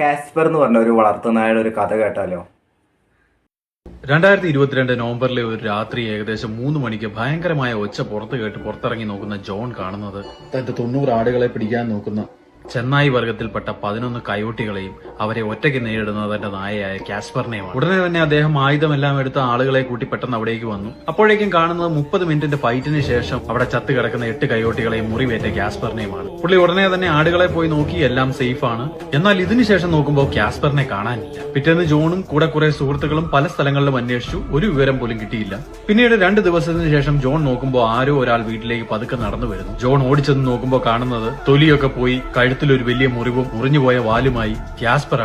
Casper എന്ന് പറഞ്ഞ ഒരു വളർത്തുന്നായുടെ ഒരു കഥ കേട്ടാലോ? രണ്ടായിരത്തി ഇരുപത്തിരണ്ട് നവംബറിലെ ഒരു രാത്രി ഏകദേശം മൂന്ന് മണിക്ക് ഭയങ്കരമായ ഒച്ച പുറത്ത് കേട്ട് പുറത്തിറങ്ങി നോക്കുന്ന ജോൺ കാണുന്നത്. തന്റെ തൊണ്ണൂറ് ആടുകളെ പിടിക്കാൻ നോക്കുന്ന ചെന്നായി വർഗത്തിൽപ്പെട്ട പതിനൊന്ന് കയോട്ടികളെയും അവരെ ഒറ്റയ്ക്ക് നേരിടുന്ന തന്റെ നായയായ കാസ്പറിനെയുമാണ്. ഉടനെ തന്നെ അദ്ദേഹം ആയുധമെല്ലാം എടുത്ത ആളുകളെ കൂട്ടി പെട്ടെന്ന് അവിടേക്ക് വന്നു. അപ്പോഴേക്കും കാണുന്നത് മുപ്പത് മിനിറ്റിന്റെ ഫൈറ്റിന് ശേഷം അവിടെ ചത്ത് കിടക്കുന്ന എട്ട് കയോട്ടികളെയും മുറിവേറ്റ കാസ്പറിനെയുമാണ്. പുള്ളി ഉടനെ തന്നെ ആടുകളെ പോയി നോക്കി എല്ലാം സേഫ് ആണ് എന്നാൽ ഇതിനുശേഷം നോക്കുമ്പോൾ കാസ്പറിനെ കാണാനില്ല. പിറ്റേന്ന് ജോണും കൂടെ കുറെ സുഹൃത്തുക്കളും പല സ്ഥലങ്ങളിലും അന്വേഷിച്ചു. ഒരു വിവരം പോലും കിട്ടിയില്ല. പിന്നീട് രണ്ട് ദിവസത്തിന് ശേഷം ജോൺ നോക്കുമ്പോൾ ആരോ ഒരാൾ വീട്ടിലേക്ക് പതുക്കെ നടന്നു വരുന്നു. ജോൺ ഓടിച്ചെന്ന് നോക്കുമ്പോൾ കാണുന്നത് തൊലിയൊക്കെ പോയി കഴുത്തിലൊരു വലിയ മുറിവും മുറിഞ്ഞുപോയ വാലുമായി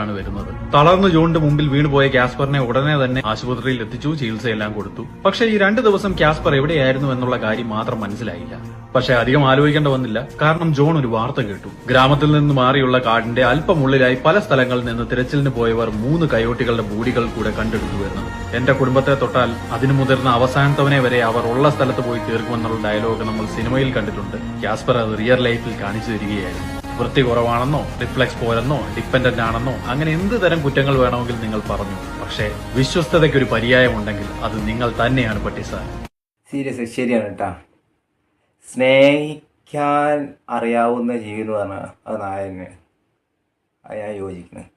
ആണ് വരുന്നത്. തളർന്നു ജോണിന്റെ മുമ്പിൽ വീണുപോയ കാസ്പറിനെ ഉടനെ തന്നെ ആശുപത്രിയിൽ എത്തിച്ചു ചികിത്സയെല്ലാം കൊടുത്തു. പക്ഷേ ഈ രണ്ടു ദിവസം കാസ്പർ എവിടെയായിരുന്നു എന്നുള്ള കാര്യം മാത്രം മനസ്സിലായില്ല. പക്ഷെ അധികം ആലോചിക്കേണ്ട വന്നില്ല. കാരണം ജോൺ ഒരു വാർത്ത കേട്ടു. ഗ്രാമത്തിൽ നിന്ന് മാറിയുള്ള കാടിന്റെ അല്പമുള്ളിലായി പല സ്ഥലങ്ങളിൽ നിന്ന് തിരച്ചിലിന് പോയവർ മൂന്ന് കയോട്ടികളുടെ ബൂഡികൾ കൂടെ കണ്ടെടുത്തു വരുന്നത് എന്റെ കുടുംബത്തെ തൊട്ടാൽ അതിനു മുതിർന്ന അവസാനത്തവനെ വരെ അവർ ഉള്ള സ്ഥലത്ത് പോയി തീർക്കുമെന്നുള്ള ഡയലോഗ് നമ്മൾ സിനിമയിൽ കണ്ടിട്ടുണ്ട്. കാസ്പർ അത് റിയൽ ലൈഫിൽ കാണിച്ചു തരികയായിരുന്നു. വൃത്തി കുറവാണെന്നോ റിഫ്ലക്സ് പോരെന്നോ ഡിപ്പെൻഡന്റ് ആണെന്നോ അങ്ങനെ എന്ത് തരം കുറ്റങ്ങൾ വേണമെങ്കിൽ നിങ്ങൾ പറഞ്ഞു. പക്ഷേ വിശ്വസ്തതയ്ക്ക് ഒരു പര്യായമുണ്ടെങ്കിൽ അത് നിങ്ങൾ തന്നെയാണ് പട്ടി സാർ സീരിയസ് ശരിയാണ് കേട്ടാ സ്നേഹിക്കാൻ അറിയാവുന്ന ജീവി എന്ന് പറഞ്ഞാൽ അത് നായന് അയാ യോജിക്കുന്നത്